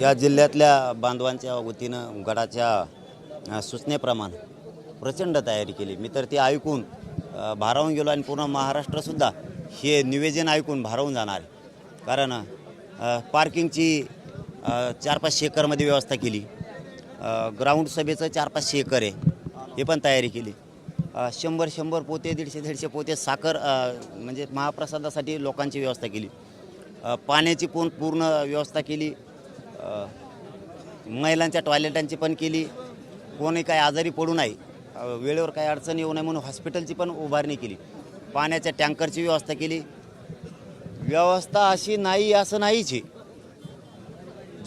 या जिल्ह्यातल्या बांधवांच्या वतीनं गडाच्या सूचनेप्रमाणे प्रचंड तयारी केली. मी तर ती ऐकून भारावून गेलो आणि पूर्ण महाराष्ट्रसुद्धा हे निवेदन ऐकून भारावून जाणार आहे. कारण पार्किंगची चार पाचशे एकरमध्ये व्यवस्था केली. ग्राउंड सभेचं चार पाचशे एकर आहे. हे पण तयारी केली. शंभर शंभर पोते दीडशे दीडशे पोते साखर म्हणजे महाप्रसादासाठी लोकांची व्यवस्था केली. पाण्याची पण पूर्ण व्यवस्था केली. महिलांच्या टॉयलेटांची पण केली. कोणी काही आजारी पडू नये. वेळेवर काही अडचण येऊ नये म्हणून हॉस्पिटलची पण उभारणी केली. पाण्याच्या टँकरची व्यवस्था केली. व्यवस्था अशी नाही असं नाहीच आहे.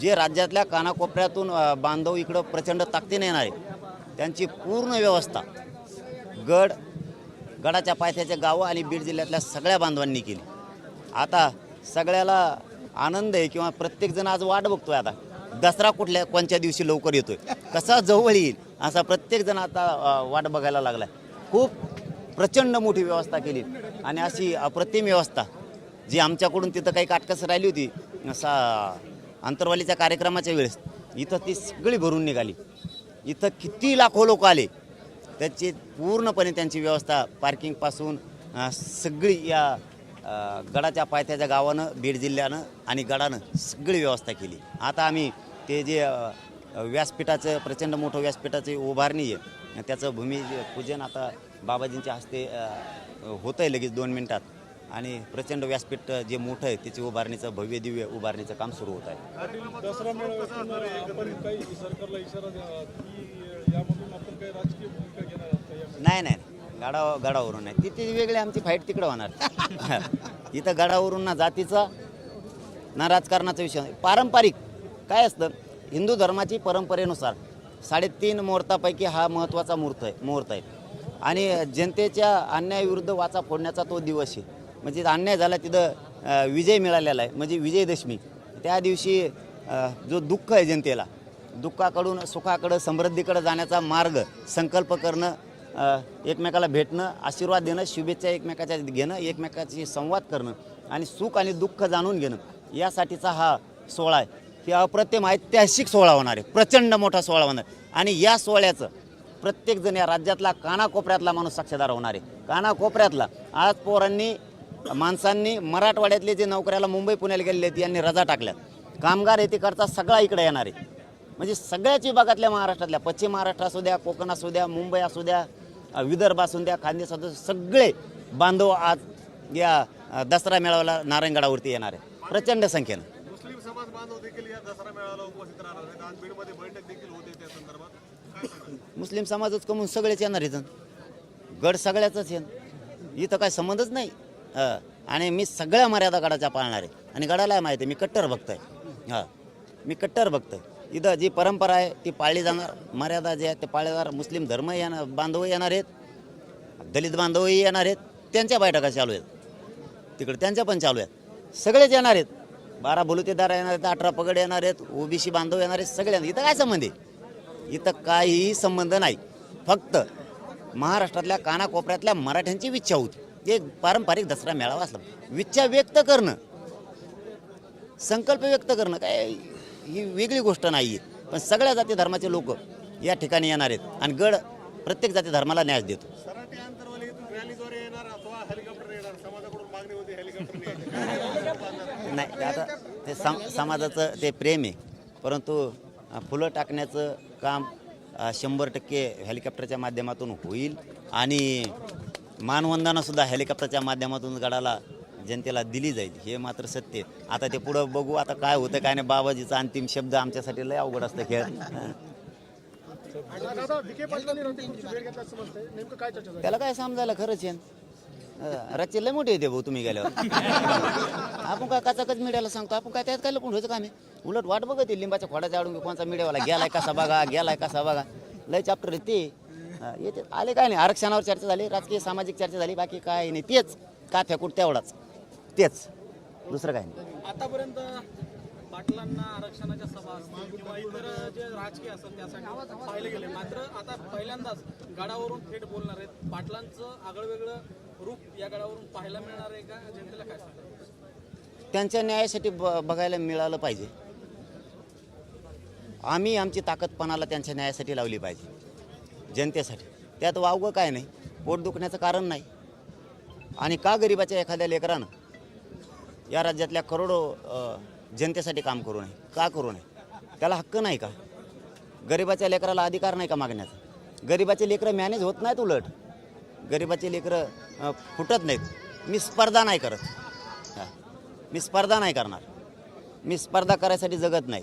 जे राज्यातल्या कानाकोपऱ्यातून बांधव इकडं प्रचंड ताकदीने येणार आहे त्यांची पूर्ण व्यवस्था गड गडाच्या पायथ्याच्या गावं आणि बीड जिल्ह्यातल्या सगळ्या बांधवांनी केली. आता सगळ्याला आनंद आहे किंवा प्रत्येकजण आज वाट बघतोय आता. दसरा कुठल्या कोणत्या दिवशी लवकर येतोय? कसा जवळ येईल? असा प्रत्येकजण आता वाट बघायला लागलाय. खूप प्रचंड मोठी व्यवस्था केली. आणि अशी अप्रतिम व्यवस्था जी आमच्याकडून तिथं काही काटकस राहिली होती असा अंतरवालीच्या कार्यक्रमाच्या वेळेस इथं ती सगळी भरून निघाली. इथं किती लाखो लोक आले. त्याची पूर्णपणे त्यांची व्यवस्था पार्किंगपासून सगळी या गडाच्या पायथ्याच्या गावानं बीड जिल्ह्यानं आणि गडानं सगळी व्यवस्था केली. आता आम्ही ते जे व्यासपीठाचं प्रचंड मोठं व्यासपीठाची उभारणी आहे त्याचं भूमी पूजन आता बाबाजींच्या हस्ते होतं आहे लगेच दोन मिनटात. आणि प्रचंड व्यासपीठ जे मोठं आहे त्याची उभारणीचं भव्य दिव्य उभारणीचं काम सुरू होत आहे? नाही नाही गडा गडावरून नाही. तिथे वेगळी आमची फाईट तिकडं होणार. इथं गडावरून ना जातीचा ना राजकारणाचा विषय. पारंपरिक काय असतं हिंदू धर्माची परंपरेनुसार साडेतीन मुहूर्तापैकी हा महत्त्वाचा मुहूर्त आहे मुहूर्त आहे. आणि जनतेच्या अन्यायाविरुद्ध वाचा फोडण्याचा तो दिवस आहे. म्हणजे अन्याय झाला तिथं विजय मिळालेला आहे. म्हणजे विजयदशमी. त्या दिवशी जो दुःख आहे जनतेला दुःखाकडून सुखाकडं समृद्धीकडं जाण्याचा मार्ग संकल्प करणं एकमेकाला भेटणं आशीर्वाद देणं शुभेच्छा एकमेकाच्या घेणं एकमेकाशी संवाद करणं आणि सुख आणि दुःख जाणून घेणं यासाठीचा हा सोहळा आहे. हे अप्रतिम ऐतिहासिक सोहळा होणार आहे. प्रचंड मोठा सोहळा होणार आणि या सोहळ्याचं प्रत्येकजण या राज्यातला कानाकोपऱ्यातला माणूस साक्षीदार होणार आहे. कानाकोपऱ्यातला. आज पोरांनी माणसांनी मराठवाड्यातले जे नोकऱ्याला मुंबई पुण्याला गेलेले आहेत यांनी रजा टाकल्यात. कामगार येतेकरता सगळा इकडे येणार आहे म्हणजे सगळ्याच विभागातल्या महाराष्ट्रातल्या पश्चिम महाराष्ट्र असू द्या कोकण असू द्या मुंबई असू द्या विदर्भ असू द्या खानदेश असू सगळे बांधव आज या दसरा मेळाव्याला नारायणगडावरती येणार आहे प्रचंड संख्येनं. मुस्लिम समाज बांधव देखील या दसरा मेळाव्याला उपस्थित राहणार आहेत. आज बीडमध्ये बैठक देखील होते त्या संदर्भात. काय सांगाल? मुस्लिम समाजच कमवून सगळेच येणार इथं गड सगळ्याचाच येण इथं काय संबंधच नाही. हं. आणि मी सगळ्या मर्यादा गडाच्या पाळणार आहे. आणि गडाला माहिती आहे मी कट्टर भक्त आहे हां. मी कट्टर भक्त आहे इथं जी परंपरा आहे ती पाळली जाणार. मर्यादा जे आहेत ते पाळले जाणार. मुस्लिम धर्म येणार बांधव येणार आहेत. दलित बांधवही येणार आहेत. त्यांच्या बैठका चालू आहेत. तिकडे त्यांच्या पण चालू आहेत. सगळेच येणार आहेत. बारा भुलुतेदार येणार आहेत अठरा पगड येणार आहेत ओबीसी बांधव येणार आहेत सगळे इथं काय संबंध आहे? इथं काहीही संबंध नाही. फक्त महाराष्ट्रातल्या कानाकोपऱ्यातल्या मराठ्यांची इच्छा होती. एक पारंपरिक दसरा मेळावा असला इच्छा व्यक्त करणं संकल्प व्यक्त करणं काय ही वेगळी गोष्ट नाही. आहे पण सगळ्या जाती धर्माचे लोक या ठिकाणी येणार आहेत आणि गड प्रत्येक जाती धर्माला न्याय देतो. नाही आता ते सम समाजाचं ते प्रेम आहे. परंतु फुलं टाकण्याचं काम शंभर टक्के हेलिकॉप्टरच्या माध्यमातून होईल आणि मानवंदनासुद्धा हेलिकॉप्टरच्या माध्यमातून गडाला जनतेला दिली जाईल हे मात्र सत्य. आता ते पुढं बघू आता काय होतं काय नाही. बाबाजीचा अंतिम शब्द आमच्यासाठी लय अवघड असतं खेळ. त्याला काय समजायला खरंच आहे रच्चे लय मोठे येते भाऊ तुम्ही गेल्यावर. आपण काय काचाकच मीडियाला सांगतो आपण काय त्यात काय लपून ठेवायचं काम आहे? उलट वाट बघत लिंबाच्या खोड्याच्या आडून कोणचा मीडियावाला गेलाय कसा बघा गेलाय कसा बघा. लय चॅप्टर आहे ते. हा, येते. आले काय नाही? आरक्षणावर चर्चा झाली राजकीय सामाजिक चर्चा झाली बाकी काय नाही. तेच का फेकूट तेवढाच. तेच. दुसरं काय नाही. आतापर्यंत पाटलांना आरक्षणाच्या सभा असतील किंवा इतर जे राजकीय असतात त्यासाठी पाहिले गेले. मात्र आता पहिल्यांदाच गडावरून थेट बोलणार आहेत. पाटलांचं आगळं रूप या गडावरून पाहायला मिळणार आहे का? जनतेला काय सांगतात त्यांच्या न्यायासाठी ब बघायला मिळालं पाहिजे. आम्ही आमची ताकदपणाला त्यांच्या न्यायासाठी लावली पाहिजे. जनतेसाठी. त्यात वावगं काय नाही. पोट दुखण्याचं कारण नाही. आणि का गरिबाच्या एखाद्या लेकरानं या राज्यातल्या करोडो जनतेसाठी काम करू नये? का करू नये? त्याला हक्क नाही का? गरिबाच्या लेकराला अधिकार नाही का मागण्याचा? गरिबाचे लेकरं मॅनेज होत नाहीत उलट. गरिबाचे लेकरं फुटत नाहीत. मी स्पर्धा नाही करत. हां. मी स्पर्धा नाही करणार. मी स्पर्धा करायसाठी जगत नाही.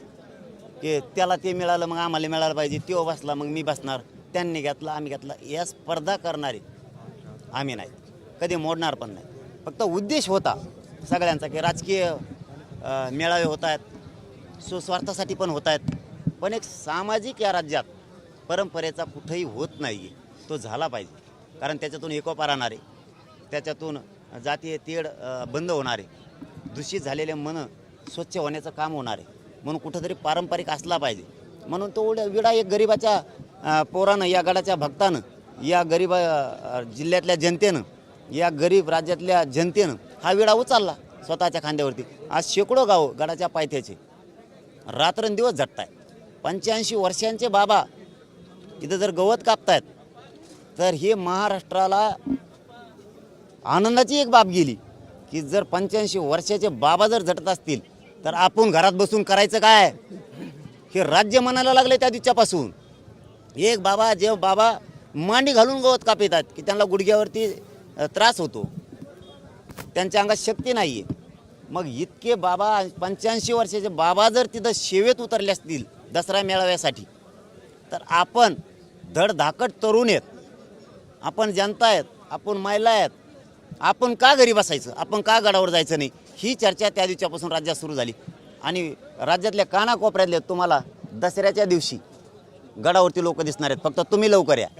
की त्याला ते मिळालं मग आम्हाला मिळालं पाहिजे. तो बसला मग मी बसणार. त्यांनी घेतला आम्ही घेतला या स्पर्धा करणारे आम्ही नाही. कधी मोडणार पण नाही. फक्त उद्देश होता सगळ्यांचा की राजकीय मेळावे होत आहेत सुस्वार्थासाठी पण होत आहेत. पण एक सामाजिक या राज्यात परंपरेचा कुठंही होत नाही तो झाला पाहिजे. कारण त्याच्यातून एकोपा राहणारे त्याच्यातून जातीय तेढ बंद होणारे दूषित झालेले मन स्वच्छ होण्याचं काम होणार. आहे म्हणून कुठंतरी पारंपरिक असला पाहिजे. म्हणून तो विडा एक गरिबाच्या पोरानं या गडाच्या भक्तानं या गरीब जिल्ह्यातल्या जनतेनं या गरीब राज्यातल्या जनतेनं हा विडा उचलला स्वतःच्या खांद्यावरती. आज शेकडो गाव गडाच्या पायथ्याचे. रात्रंदिवस झटताय पंच्याऐंशी वर्षांचे बाबा इथं जर गवत कापतायत तर हे महाराष्ट्राला आनंदाची एक बाब गेली की जर पंच्याऐंशी वर्षाचे बाबा जर झटत असतील तर आपण घरात बसून करायचं काय? हे राज्य म्हणायला लागले त्या दिवसापासून. एक बाबा जे बाबा मांडी घालून गवत कापितात की त्यांना गुडघ्यावरती त्रास होतो. त्यांच्या अंगात शक्ती नाही आहे मग इतके बाबा पंच्याऐंशी वर्षाचे बाबा जर तिथं शेवेत उतरले असतील दसरा मेळाव्यासाठी तर आपण धडधाकट तरुण आहेत. आपण जनता आहेत आपण महिला आहेत. आपण का घरी बसायचं? आपण का गडावर जायचं नाही? ही चर्चा त्या दिवसापासून राज्यात सुरू झाली. आणि राज्यातल्या कानाकोपऱ्यातल्या तुम्हाला दसऱ्याच्या दिवशी गडावरती लोक दिसणार आहेत. फक्त तुम्ही लवकर या.